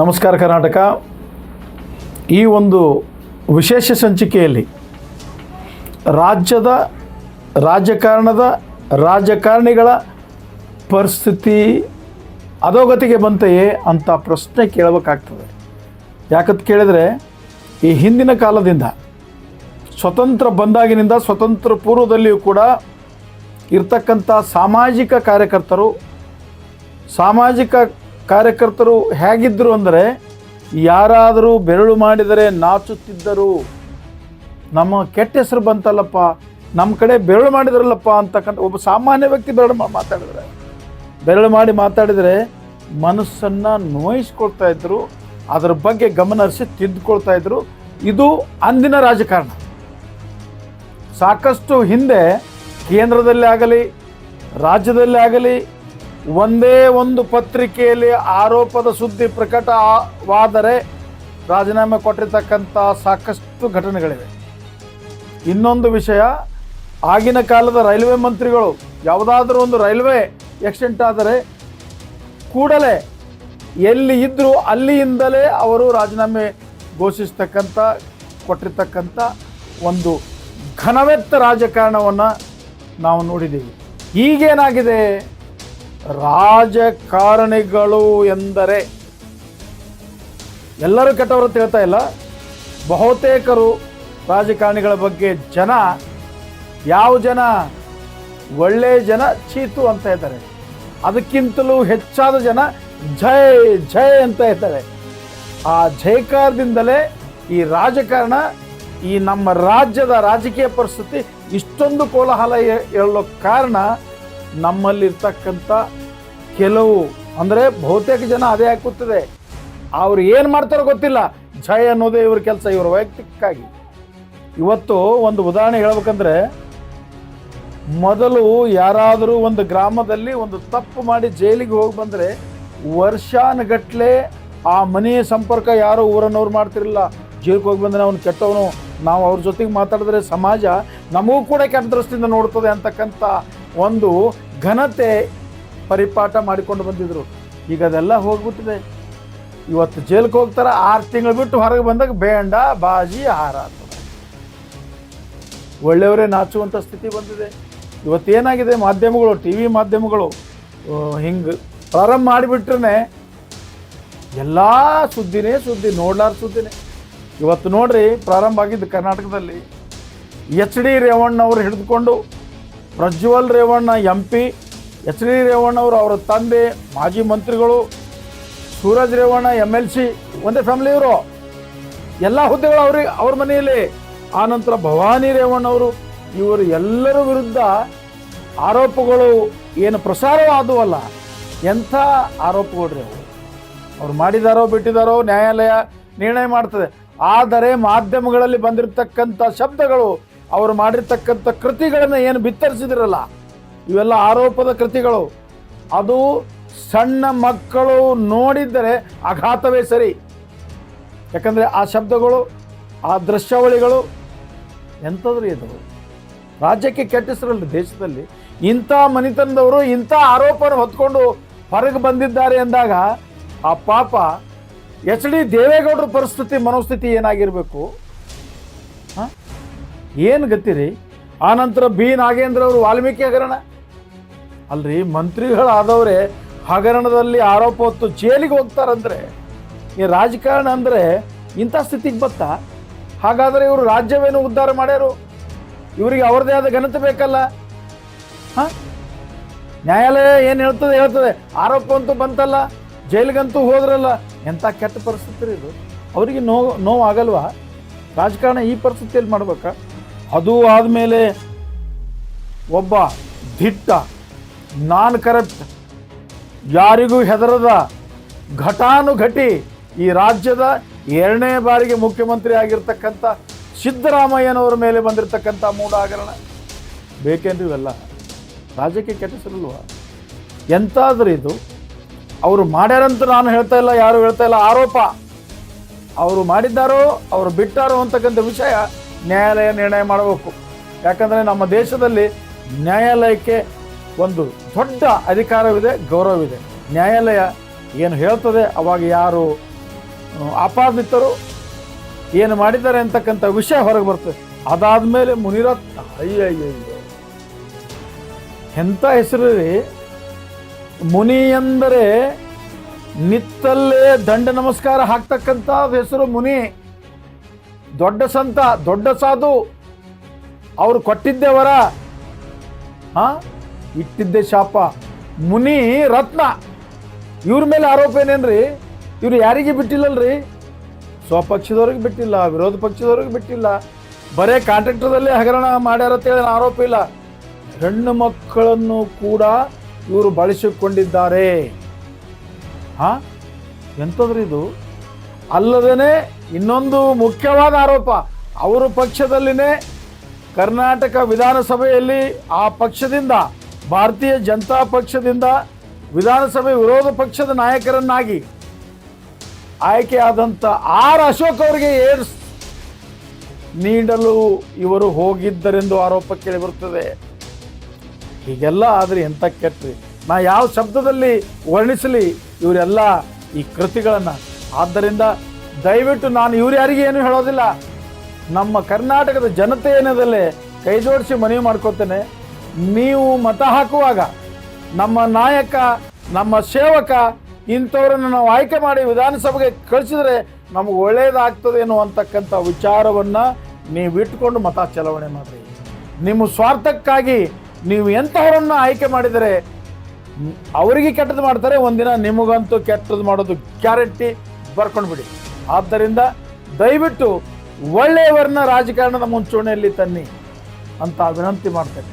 ನಮಸ್ಕಾರ ಕರ್ನಾಟಕ. ಈ ಒಂದು ವಿಶೇಷ ಸಂಚಿಕೆಯಲ್ಲಿ ರಾಜ್ಯದ ರಾಜಕಾರಣದ ರಾಜಕಾರಣಿಗಳ ಪರಿಸ್ಥಿತಿ ಅಧೋಗತಿಗೆ ಬಂತೆಯೇ ಅಂತ ಪ್ರಶ್ನೆ ಕೇಳಬೇಕಾಗ್ತದೆ. ಯಾಕಂತ ಕೇಳಿದರೆ ಈ ಹಿಂದಿನ ಕಾಲದಿಂದ ಸ್ವತಂತ್ರ ಬಂದಾಗಿನಿಂದ ಸ್ವತಂತ್ರ ಪೂರ್ವದಲ್ಲಿಯೂ ಕೂಡ ಇರ್ತಕ್ಕಂಥ ಸಾಮಾಜಿಕ ಕಾರ್ಯಕರ್ತರು, ಸಾಮಾಜಿಕ ಕಾರ್ಯಕರ್ತರು ಹೇಗಿದ್ದರು ಅಂದರೆ ಯಾರಾದರೂ ಬೆರಳು ಮಾಡಿದರೆ ನಾಚುತ್ತಿದ್ದರು. ನಮ್ಮ ಕೆಟ್ಟ ಹೆಸರು ಬಂತಲ್ಲಪ್ಪ ನಮ್ಮ ಕಡೆ ಬೆರಳು ಮಾಡಿದ್ರಲ್ಲಪ್ಪ ಅಂತಕ್ಕಂಥ ಒಬ್ಬ ಸಾಮಾನ್ಯ ವ್ಯಕ್ತಿ ಬೆರಳು ಮಾತಾಡಿದ್ರೆ. ಬೆರಳು ಮಾಡಿ ಮಾತಾಡಿದರೆ ಮನಸ್ಸನ್ನು ನೋಯಿಸ್ಕೊಳ್ತಾ ಇದ್ದರು ಅದರ ಬಗ್ಗೆ ಗಮನ ಹರಿಸಿ ತಿದ್ದುಕೊಳ್ತಾ ಇದ್ದರು ಇದು ಅಂದಿನ ರಾಜಕಾರಣ. ಸಾಕಷ್ಟು ಹಿಂದೆ ಕೇಂದ್ರದಲ್ಲಿ ಆಗಲಿ, ರಾಜ್ಯದಲ್ಲಿ ಆಗಲಿ ಒಂದೇ ಒಂದು ಪತ್ರಿಕೆಯಲ್ಲಿ ಆರೋಪದ ಸುದ್ದಿ ಪ್ರಕಟವಾದರೆ ರಾಜೀನಾಮೆ ಕೊಟ್ಟಿರ್ತಕ್ಕಂಥ ಸಾಕಷ್ಟು ಘಟನೆಗಳಿವೆ. ಇನ್ನೊಂದು ವಿಷಯ, ಆಗಿನ ಕಾಲದ ರೈಲ್ವೆ ಮಂತ್ರಿಗಳು, ಯಾವುದಾದ್ರೂ ಒಂದು ರೈಲ್ವೆ ಆಕ್ಸಿಡೆಂಟ್ ಆದರೆ ಕೂಡಲೇ ಎಲ್ಲಿ ಇದ್ದರೂ ಅಲ್ಲಿಯಿಂದಲೇ ಅವರು ರಾಜೀನಾಮೆ ಘೋಷಿಸ್ತಕ್ಕಂಥ, ಕೊಟ್ಟಿರ್ತಕ್ಕಂಥ ಒಂದು ಘನವೆತ್ತ ರಾಜಕಾರಣವನ್ನು ನಾವು ನೋಡಿದ್ದೀವಿ. ಈಗೇನಾಗಿದೆ? ರಾಜಕಾರಣಿಗಳು ಎಂದರೆ ಎಲ್ಲರೂ ಕೆಟ್ಟವರು ಅಂತ ಹೇಳ್ತಾ ಇಲ್ಲ. ಬಹುತೇಕರು ರಾಜಕಾರಣಿಗಳ ಬಗ್ಗೆ ಜನ, ಯಾವ ಜನ? ಒಳ್ಳೆಯ ಜನ ಚೀತು ಅಂತ ಹೇಳ್ತಾರೆ. ಅದಕ್ಕಿಂತಲೂ ಹೆಚ್ಚಾದ ಜನ ಜೈ ಜೈ ಅಂತ ಹೇಳ್ತಾರೆ. ಆ ಜಯಕಾರದಿಂದಲೇ ಈ ರಾಜಕಾರಣ, ಈ ನಮ್ಮ ರಾಜ್ಯದ ರಾಜಕೀಯ ಪರಿಸ್ಥಿತಿ ಇಷ್ಟೊಂದು ಕೋಲಾಹಲ ಹೇಳೋ ಕಾರಣ ನಮ್ಮಲ್ಲಿರ್ತಕ್ಕಂಥ ಕೆಲವು, ಅಂದರೆ ಬಹುತೇಕ ಜನ ಅದೇ ಹಾಕುತ್ತದೆ ಅವ್ರು ಏನು ಮಾಡ್ತಾರೋ ಗೊತ್ತಿಲ್ಲ. ಜಯ ಅನ್ನೋದೇ ಇವ್ರ ಕೆಲಸ, ಇವ್ರ ವೈಯಕ್ತಿಕಾಗಿ ಇವತ್ತು ಒಂದು ಉದಾಹರಣೆ ಹೇಳ್ಬೇಕಂದ್ರೆ, ಮೊದಲು ಯಾರಾದರೂ ಒಂದು ಗ್ರಾಮದಲ್ಲಿ ಒಂದು ತಪ್ಪು ಮಾಡಿ ಜೈಲಿಗೆ ಹೋಗಿ ಬಂದರೆ, ವರ್ಷಾನುಗಟ್ಲೆ ಆ ಮನೆಯ ಸಂಪರ್ಕ ಯಾರು ಊರನ್ನವ್ರು ಮಾಡ್ತಿರಲಿಲ್ಲ. ಜೈಲಿಗೆ ಹೋಗಿ ಬಂದರೆ ಅವನು ಕೆಟ್ಟವನು. ನಾವು ಅವ್ರ ಜೊತೆಗೆ ಮಾತಾಡಿದ್ರೆ ಸಮಾಜ ನಮಗೂ ಕೂಡ ಕೆಟ್ಟ ದೃಷ್ಟಿಯಿಂದ ನೋಡ್ತದೆ ಅಂತಕ್ಕಂಥ ಒಂದು ಘನತೆ ಪರಿಪಾಠ ಮಾಡಿಕೊಂಡು ಬಂದಿದ್ರು. ಈಗ ಅದೆಲ್ಲ ಹೋಗ್ಬಿಟ್ಟಿದೆ. ಇವತ್ತು ಜೈಲಿಗೆ ಹೋಗ್ತಾರೆ, ಆರು ತಿಂಗಳು ಬಿಟ್ಟು ಹೊರಗೆ ಬಂದಾಗ ಬೇಂಡ, ಬಾಜಿ ಹಾರ ಒಳ್ಳೆಯವರೇ ನಾಚುವಂಥ ಸ್ಥಿತಿ ಬಂದಿದೆ. ಇವತ್ತೇನಾಗಿದೆ ಮಾಧ್ಯಮಗಳು, ಟಿ ವಿ ಮಾಧ್ಯಮಗಳು ಹಿಂಗೆ ಪ್ರಾರಂಭ ಮಾಡಿಬಿಟ್ರೆ ಎಲ್ಲ ಸುದ್ದಿನೇ ಸುದ್ದಿ ನೋಡ್ಲಾರ ಸುದ್ದಿನೇ. ಇವತ್ತು ನೋಡ್ರಿ, ಪ್ರಾರಂಭ ಆಗಿದ್ದು ಕರ್ನಾಟಕದಲ್ಲಿ ಎಚ್ ಡಿ ರೇವಣ್ಣವ್ರು ಹಿಡಿದುಕೊಂಡು Prajwal Revanna MP H D D ರೇವಣ್ಣವರು ಅವರ ತಂದೆ, ಮಾಜಿ ಮಂತ್ರಿಗಳು, ಸೂರಜ್ ರೇವಣ್ಣ ಎಂ ಎಲ್ ಸಿ ಒಂದೇ ಫ್ಯಾಮಿಲಿ ಇವರು. ಎಲ್ಲ ಹುದ್ದೆಗಳು ಅವ್ರಿಗೆ, ಅವ್ರ ಮನೆಯಲ್ಲಿ. ಆನಂತರ ಭವಾನಿ ರೇವಣ್ಣವರು ಇವರು ಎಲ್ಲರ ವಿರುದ್ಧ ಆರೋಪಗಳು ಏನು ಪ್ರಸಾರವಾದವಲ್ಲ, ಎಂಥ ಆರೋಪಗಳು ಅವು? ಅವ್ರು ಮಾಡಿದಾರೋ, ಬಿಟ್ಟಿದಾರೋ, ನ್ಯಾಯಾಲಯ ನಿರ್ಣಯ ಮಾಡ್ತದೆ. ಆದರೆ ಮಾಧ್ಯಮಗಳಲ್ಲಿ ಬಂದಿರತಕ್ಕಂಥ ಶಬ್ದಗಳು ಅವರು ಮಾಡಿರ್ತಕ್ಕಂಥ ಕೃತಿಗಳನ್ನು ಏನು ಬಿತ್ತರಿಸಿದಿರಲ್ಲ, ಇವೆಲ್ಲ ಆರೋಪದ ಕೃತಿಗಳು. ಅದು ಸಣ್ಣ ಮಕ್ಕಳು ನೋಡಿದ್ದರೆ ಆಘಾತವೇ ಸರಿ. ಯಾಕಂದರೆ ಆ ಶಬ್ದಗಳು, ಆ ದೃಶ್ಯಾವಳಿಗಳು, ಎಂಥದ್ರಿ ಇದು? ರಾಜ್ಯಕ್ಕೆ ಕೆಟ್ಟಿಸ್ರಲ್ಲ ದೇಶದಲ್ಲಿ. ಇಂಥ ಮನಿತನದವರು ಇಂಥ ಆರೋಪನ ಹೊತ್ಕೊಂಡು ಹೊರಗೆ ಬಂದಿದ್ದಾರೆ ಅಂದಾಗ ಆ ಪಾಪ ಎಚ್ ಡಿ ದೇವೇಗೌಡರ ಪರಿಸ್ಥಿತಿ, ಮನೋಸ್ಥಿತಿ ಏನಾಗಿರಬೇಕು? ಏನು ಆ ನಂತರ ಬಿ ನಾಗೇಂದ್ರ ಅವರು ವಾಲ್ಮೀಕಿ ಹಗರಣ. ಅಲ್ರಿ, ಮಂತ್ರಿಗಳಾದವರೇ ಹಗರಣದಲ್ಲಿ ಆರೋಪ ಹೊತ್ತು ಜೈಲಿಗೆ ಹೋಗ್ತಾರಂದ್ರೆ, ಈ ರಾಜಕಾರಣ ಅಂದರೆ ಇಂಥ ಸ್ಥಿತಿಗೆ ಬತ್ತಾ? ಹಾಗಾದರೆ ಇವರು ರಾಜ್ಯವೇನು ಉದ್ಧಾರ ಮಾಡ್ಯಾರು? ಇವರಿಗೆ ಅವ್ರದ್ದೇ ಆದ ಘನತೆ ಬೇಕಲ್ಲ? ಹಾಂ? ನ್ಯಾಯಾಲಯ ಏನು ಹೇಳ್ತದೆ ಹೇಳ್ತದೆ. ಆರೋಪ ಅಂತೂ ಬಂತಲ್ಲ, ಜೈಲಿಗಂತೂ ಹೋದ್ರಲ್ಲ. ಎಂಥ ಕೆಟ್ಟ ಪರಿಸ್ಥಿತಿ ಇದು? ಅವರಿಗೆ ನೋವು ನೋವು ಆಗಲ್ವಾ ರಾಜಕಾರಣ ಈ ಪರಿಸ್ಥಿತಿಯಲ್ಲಿ ಮಾಡ್ಬೇಕಾ? ಅದು ಆದಮೇಲೆ ಒಬ್ಬ ದಿಟ್ಟ ನಾನ್ ಕರಪ್ಟ್ ಯಾರಿಗೂ ಹೆದರದ ಘಟಾನುಘಟಿ ಈ ರಾಜ್ಯದ ಎರಡನೇ ಬಾರಿಗೆ ಮುಖ್ಯಮಂತ್ರಿ ಆಗಿರ್ತಕ್ಕಂಥ ಸಿದ್ದರಾಮಯ್ಯನವರ ಮೇಲೆ ಬಂದಿರತಕ್ಕಂಥ ಮೂಢ ಹಗರಣ ಬೇಕೇನ್ರಿ ಇವೆಲ್ಲ? ರಾಜ್ಯಕ್ಕೆ ಕೆಟ್ಟಿಸಿರಲ್ವ ಎಂತಾದ್ರೂ ಇದು. ಅವರು ಮಾಡ್ಯಾರಂತ ನಾನು ಹೇಳ್ತಾ ಇಲ್ಲ, ಯಾರು ಹೇಳ್ತಾ ಇಲ್ಲ. ಆರೋಪ. ಅವರು ಮಾಡಿದ್ದಾರೋ, ಅವರು ಬಿಟ್ಟಾರೋ ಅಂತಕ್ಕಂಥ ವಿಷಯ ನ್ಯಾಯಾಲಯ ನಿರ್ಣಯ ಮಾಡಬೇಕು. ಯಾಕಂದರೆ ನಮ್ಮ ದೇಶದಲ್ಲಿ ನ್ಯಾಯಾಲಯಕ್ಕೆ ಒಂದು ದೊಡ್ಡ ಅಧಿಕಾರವಿದೆ, ಗೌರವವಿದೆ. ನ್ಯಾಯಾಲಯ ಏನು ಹೇಳ್ತದೆ, ಅವಾಗ ಯಾರು ಆಪಾದಿತರು ಏನು ಮಾಡಿದ್ದಾರೆ ಅಂತಕ್ಕಂಥ ವಿಷಯ ಹೊರಗೆ ಬರ್ತದೆ. ಅದಾದ ಮೇಲೆ ಮುನಿರತ್ನ ಅಯ್ಯಯ್ಯ ಅಯ್ಯ ಎಂಥ ಹೆಸರು ಮುನಿ ಎಂದರೆ ನಿತ್ತಲ್ಲೇ ದಂಡ ನಮಸ್ಕಾರ ಹಾಕ್ತಕ್ಕಂಥ ಹೆಸರು ಮುನಿ. ದೊಡ್ಡ ಸಂತ, ದೊಡ್ಡ ಸಾಧು, ಅವರು ಕೊಟ್ಟಿದ್ದೆ ವರ, ಹಾ? ಇಟ್ಟಿದ್ದೆ ಶಾಪ. ಮುನಿ ರತ್ನ. ಇವ್ರ ಮೇಲೆ ಆರೋಪ ಏನೇನ್ರಿ? ಇವ್ರು ಯಾರಿಗೆ ಬಿಟ್ಟಿಲ್ಲಲ್ರಿ? ಸ್ವಪಕ್ಷದವ್ರಿಗೆ ಬಿಟ್ಟಿಲ್ಲ, ವಿರೋಧ ಪಕ್ಷದವ್ರಿಗೆ ಬಿಟ್ಟಿಲ್ಲ. ಬರೇ ಕಾಂಟ್ರಾಕ್ಟರ್ದಲ್ಲೇ ಹಗರಣ ಮಾಡ್ಯಾರ ಅಂತೇಳಿ ಆರೋಪ ಇಲ್ಲ. ಹೆಣ್ಣು ಮಕ್ಕಳನ್ನು ಕೂಡ ಇವರು ಬಳಸಿಕೊಂಡಿದ್ದಾರೆ. ಹಾ? ಎಂಥದ್ರಿ ಇದು ಅಲ್ಲದೇನೆ ಇನ್ನೊಂದು ಮುಖ್ಯವಾದ ಆರೋಪ. ಅವರು ಪಕ್ಷದಲ್ಲಿನೇ ಕರ್ನಾಟಕ ವಿಧಾನಸಭೆಯಲ್ಲಿ ಆ ಪಕ್ಷದಿಂದ, ಭಾರತೀಯ ಜನತಾ ಪಕ್ಷದಿಂದ ವಿಧಾನಸಭೆ ವಿರೋಧ ಪಕ್ಷದ ನಾಯಕರನ್ನಾಗಿ ಆಯ್ಕೆಯಾದಂಥ ಆರ್ ಅಶೋಕ್ ಅವರಿಗೆ ಏಡ್ಸ್ ನೀಡಲು ಇವರು ಹೋಗಿದ್ದರೆಂದು ಆರೋಪ ಕೇಳಿಬರುತ್ತದೆ. ಹೀಗೆಲ್ಲ ಆದರೆ ಎಂಥ ಕೆಟ್ಟ್ರಿ ನಾ ಯಾವ ಶಬ್ದದಲ್ಲಿ ವರ್ಣಿಸಲಿ ಇವರೆಲ್ಲ ಈ ಕೃತಿಗಳನ್ನು? ಆದ್ದರಿಂದ ದಯವಿಟ್ಟು ನಾನು ಇವ್ರು ಯಾರಿಗೆ ಏನು ಹೇಳೋದಿಲ್ಲ, ನಮ್ಮ ಕರ್ನಾಟಕದ ಜನತೆ ಏನದಲ್ಲೇ ಕೈ ಜೋಡಿಸಿ ಮನವಿ ಮಾಡ್ಕೋತೇನೆ. ನೀವು ಮತ ಹಾಕುವಾಗ ನಮ್ಮ ನಾಯಕ, ನಮ್ಮ ಸೇವಕ ಇಂಥವ್ರನ್ನು ನಾವು ಆಯ್ಕೆ ಮಾಡಿ ವಿಧಾನಸಭೆಗೆ ಕಳಿಸಿದ್ರೆ ನಮಗೆ ಒಳ್ಳೇದಾಗ್ತದೆ ಎನ್ನುವಂತಕ್ಕಂಥ ವಿಚಾರವನ್ನು ನೀವು ಇಟ್ಕೊಂಡು ಮತ ಚಲಾವಣೆ ಮಾಡಿರಿ. ನಿಮ್ಮ ಸ್ವಾರ್ಥಕ್ಕಾಗಿ ನೀವು ಎಂಥವರನ್ನು ಆಯ್ಕೆ ಮಾಡಿದರೆ, ಅವರಿಗೆ ಕೆಟ್ಟದ್ದು ಮಾಡ್ತಾರೆ, ಒಂದಿನ ನಿಮಗಂತೂ ಕೆಟ್ಟದ್ದು ಮಾಡೋದು ಗ್ಯಾರಂಟಿ. ಬರ್ಕೊಂಡು ಬಿಡಿ ಆದ್ದರಿಂದ ದಯವಿಟ್ಟು ಒಳ್ಳೆಯವರನ್ನ ರಾಜಕಾರಣದ ಮುಂಚೂಣಿಯಲ್ಲಿ ತನ್ನಿ ಅಂತ ವಿನಂತಿ ಮಾಡ್ತೇನೆ.